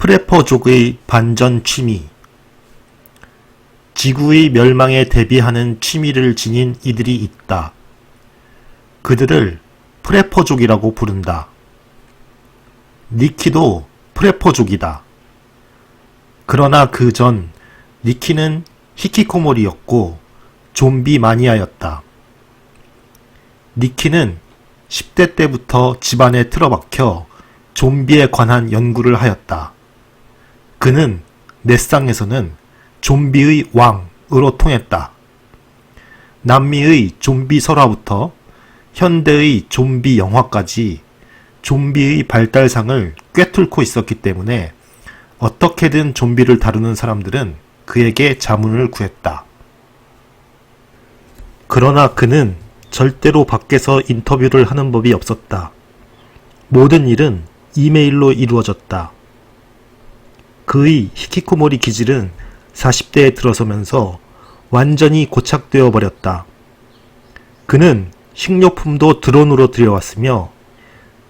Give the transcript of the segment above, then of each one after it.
프레퍼족의 반전 취미 지구의 멸망에 대비하는 취미를 지닌 이들이 있다. 그들을 프레퍼족이라고 부른다. 니키도 프레퍼족이다. 그러나 그 전 니키는 히키코모리였고 좀비 마니아였다. 니키는 10대 때부터 집안에 틀어박혀 좀비에 관한 연구를 하였다. 그는 넷상에서는 좀비의 왕으로 통했다. 남미의 좀비 설화부터 현대의 좀비 영화까지 좀비의 발달상을 꿰뚫고 있었기 때문에 어떻게든 좀비를 다루는 사람들은 그에게 자문을 구했다. 그러나 그는 절대로 밖에서 인터뷰를 하는 법이 없었다. 모든 일은 이메일로 이루어졌다. 그의 히키코모리 기질은 40대에 들어서면서 완전히 고착되어 버렸다. 그는 식료품도 드론으로 들여왔으며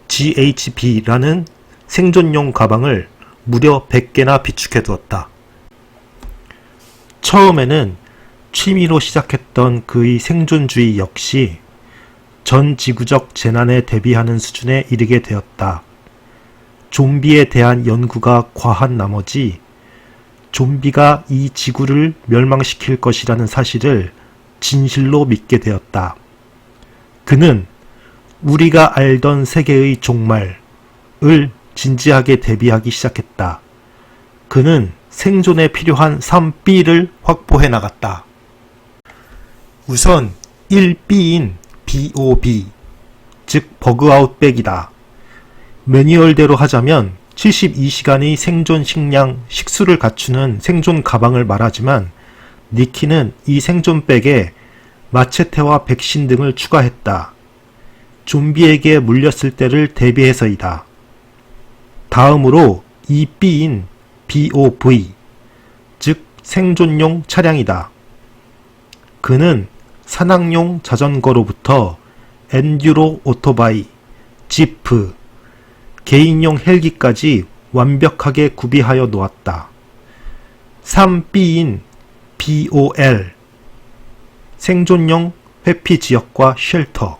GHB라는 생존용 가방을 무려 100개나 비축해 두었다. 처음에는 취미로 시작했던 그의 생존주의 역시 전 지구적 재난에 대비하는 수준에 이르게 되었다. 좀비에 대한 연구가 과한 나머지 좀비가 이 지구를 멸망시킬 것이라는 사실을 진실로 믿게 되었다. 그는 우리가 알던 세계의 종말을 진지하게 대비하기 시작했다. 그는 생존에 필요한 3B를 확보해 나갔다. 우선 1B인 BOB, 즉 버그아웃백이다. 매뉴얼대로 하자면 72시간의 생존 식량, 식수를 갖추는 생존 가방을 말하지만 니키는 이 생존백에 마체테와 백신 등을 추가했다. 좀비에게 물렸을 때를 대비해서이다. 다음으로 이 B인 BOV, 즉 생존용 차량이다. 그는 산악용 자전거로부터 엔듀로 오토바이, 지프, 개인용 헬기까지 완벽하게 구비하여 놓았다. 3B인 BOL 생존용 회피 지역과 쉘터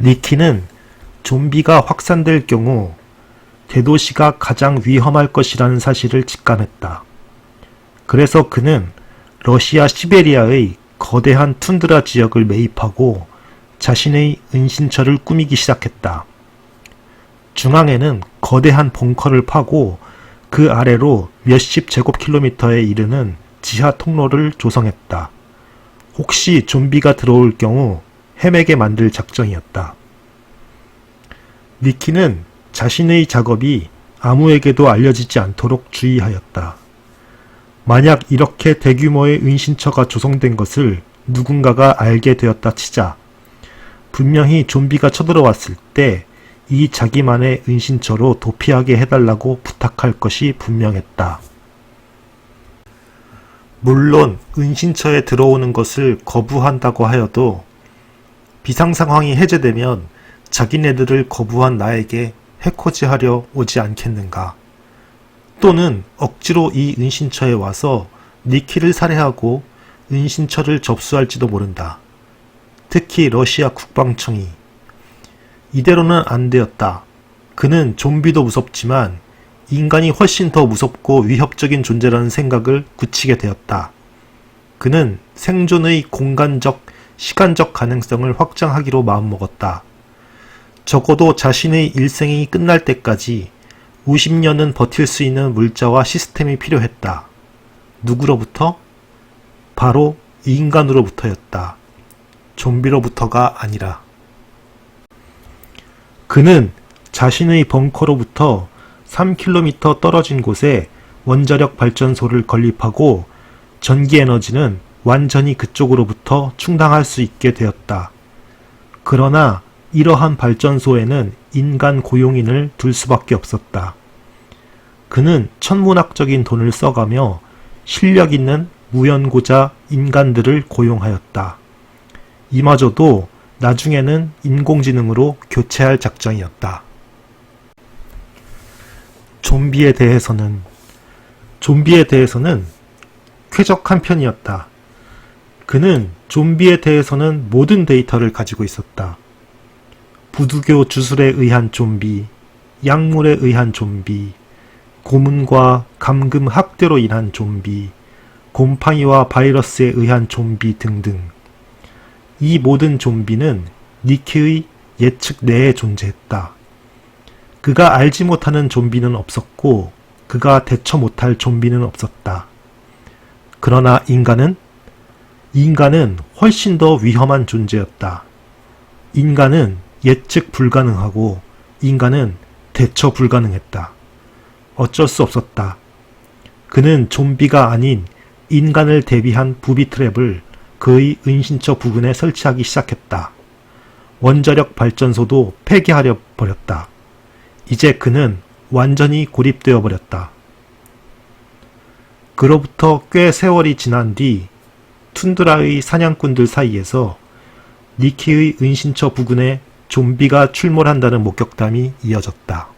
니키는 좀비가 확산될 경우 대도시가 가장 위험할 것이라는 사실을 직감했다. 그래서 그는 러시아 시베리아의 거대한 툰드라 지역을 매입하고 자신의 은신처를 꾸미기 시작했다. 중앙에는 거대한 벙커를 파고 그 아래로 몇십 제곱킬로미터에 이르는 지하 통로를 조성했다. 혹시 좀비가 들어올 경우 헤매게 만들 작정이었다. 니키는 자신의 작업이 아무에게도 알려지지 않도록 주의하였다. 만약 이렇게 대규모의 은신처가 조성된 것을 누군가가 알게 되었다 치자 분명히 좀비가 쳐들어왔을 때 이 자기만의 은신처로 도피하게 해달라고 부탁할 것이 분명했다. 물론 은신처에 들어오는 것을 거부한다고 하여도 비상 상황이 해제되면 자기네들을 거부한 나에게 해코지하려 오지 않겠는가. 또는 억지로 이 은신처에 와서 니키를 살해하고 은신처를 접수할지도 모른다. 특히 러시아 국방청이 이대로는 안 되었다. 그는 좀비도 무섭지만 인간이 훨씬 더 무섭고 위협적인 존재라는 생각을 굳히게 되었다. 그는 생존의 공간적, 시간적 가능성을 확장하기로 마음먹었다. 적어도 자신의 일생이 끝날 때까지 50년은 버틸 수 있는 물자와 시스템이 필요했다. 누구로부터? 바로 인간으로부터였다. 좀비로부터가 아니라. 그는 자신의 벙커로부터 3km 떨어진 곳에 원자력 발전소를 건립하고 전기 에너지는 완전히 그쪽으로부터 충당할 수 있게 되었다. 그러나 이러한 발전소에는 인간 고용인을 둘 수밖에 없었다. 그는 천문학적인 돈을 써가며 실력 있는 무연고자 인간들을 고용하였다. 이마저도 나중에는 인공지능으로 교체할 작정이었다. 좀비에 대해서는 좀비에 대해서는 쾌적한 편이었다. 그는 좀비에 대해서는 모든 데이터를 가지고 있었다. 부두교 주술에 의한 좀비, 약물에 의한 좀비, 고문과 감금 학대로 인한 좀비, 곰팡이와 바이러스에 의한 좀비 등등. 이 모든 좀비는 니키의 예측 내에 존재했다. 그가 알지 못하는 좀비는 없었고, 그가 대처 못할 좀비는 없었다. 그러나 인간은? 인간은 훨씬 더 위험한 존재였다. 인간은 예측 불가능하고, 인간은 대처 불가능했다. 어쩔 수 없었다. 그는 좀비가 아닌 인간을 대비한 부비 트랩을 그의 은신처 부근에 설치하기 시작했다. 원자력 발전소도 폐기하려 버렸다. 이제 그는 완전히 고립되어 버렸다. 그로부터 꽤 세월이 지난 뒤 툰드라의 사냥꾼들 사이에서 니키의 은신처 부근에 좀비가 출몰한다는 목격담이 이어졌다.